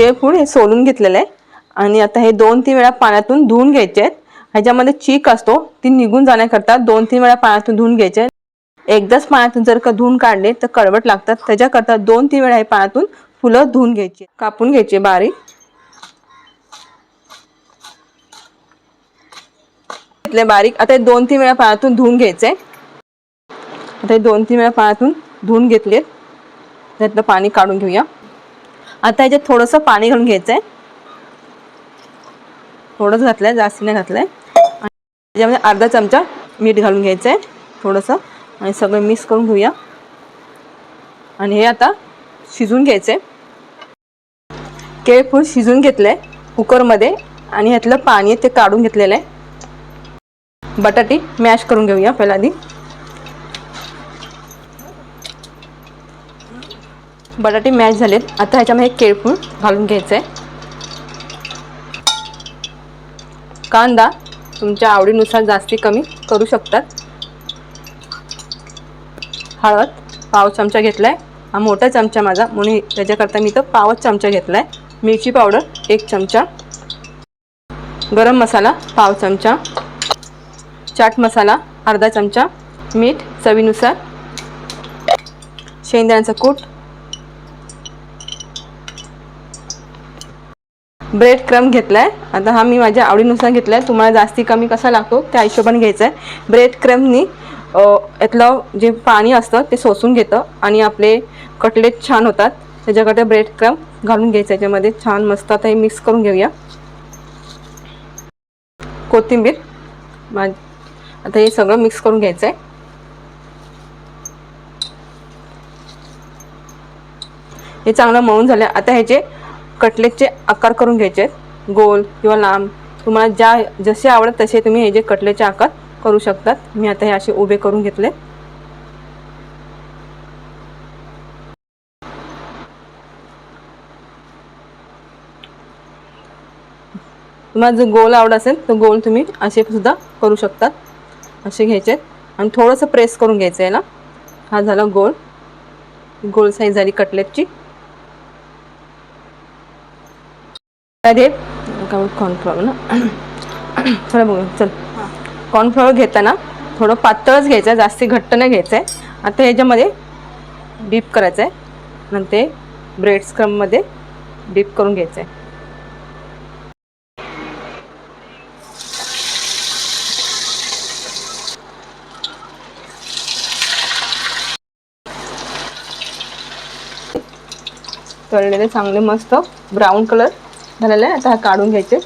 केळफूड हे सोलून घेतलेलं आहे. आणि आता हे दोन तीन वेळा पाण्यातून धुवून घ्यायचे आहेत. ह्याच्यामध्ये चीक असतो ती निघून जाण्याकरता दोन तीन वेळा पाण्यातून धुवून घ्यायचे एकदाच पाण्यातून जर का धुवून काढले तर कडवट लागतात. त्याच्याकरता दोन तीन वेळा हे पाण्यातून फुलं धुवून घ्यायची कापून घ्यायची बारीक. घेतले बारीक आता हे दोन तीन वेळा पाण्यातून धुवून घ्यायचे आता हे दोन तीन वेळा पाण्यातून धुवून घेतलेत. त्यातलं पाणी काढून घेऊया. आता ह्याच्यात थोडंसं पाणी घालून घ्यायचं आहे थोडंच घातलं आहे जास्त नाही घातलं आहे आणि त्याच्यामध्ये अर्धा चमचा मीठ घालून घ्यायचं आहे थोडंसं. आणि सगळं मिक्स करून घेऊया. आणि हे आता शिजून घ्यायचं आहे केळफूळ शिजून घेतलं आहे कुकरमध्ये. आणि ह्यातलं पाणी ते काढून घेतलेलं आहे. बटाटी मॅश करून घेऊया पहिला आधी. बटाटे मॅश झालेत. आता ह्याच्यामध्ये केळफूळ घालून घ्यायचं आहे कांदा तुमच्या आवडीनुसार जास्ती कमी करू शकतात. हळद पाव चमचा घेतला आहे हा मोठा चमचा माझा म्हणून त्याच्याकरता मी तर पावच चमचा घेतला आहे मिरची पावडर एक चमचा. गरम मसाला पाव चमचा. चाट मसाला अर्धा चमचा. मीठ चवीनुसार. शेंगदाण्याचं कूट ब्रेड क्रम घेतला आहे आता हा मी माझ्या आवडीनुसार घेतला आहे तुम्हाला जास्ती कमी कसा लागतो त्या हिशोबाने घ्यायचा आहे ब्रेड क्रमनी यातलं जे पाणी असतं ते सोसून घेतं आणि आपले कटलेट छान होतात. त्याच्याकडे ब्रेड क्रम घालून घ्यायचं. याच्यामध्ये छान मस्त आता हे मिक्स करून घेऊया. कोथिंबीर. मा आता हे सगळं मिक्स करून घ्यायचं आहे हे चांगलं मळून झालं. आता ह्याचे कटलेटचे आकार करून घ्यायचे आहेत. गोल किंवा लांब. तुम्हाला ज्या जसे आवडत तसे तुम्ही हे जे कटलेटचे आकार करू शकतात. मी आता हे असे उभे करून घेतले. तुम्हाला जर गोल आवड असेल तर गोल तुम्ही असे सुद्धा करू शकतात. असे घ्यायचे आणि थोडंसं प्रेस करून घ्यायचं आहे ना हा झाला गोल. गोल साईज झाली कटलेटची. मध्ये कॉर्नफ्लॉवर ना. थोडं बघू चल. कॉर्नफ्लॉवर घेताना थोडं पातळच घ्यायचं आहे जास्ती घट्ट नाही घ्यायचं आहे आता ह्याच्यामध्ये डीप करायचं आहे नंतर ते ब्रेड स्क्रममध्ये डीप करून घ्यायचं आहे तळलेले चांगले मस्त ब्राऊन कलर झालेलं आहे. आता हा काढून घ्यायचे.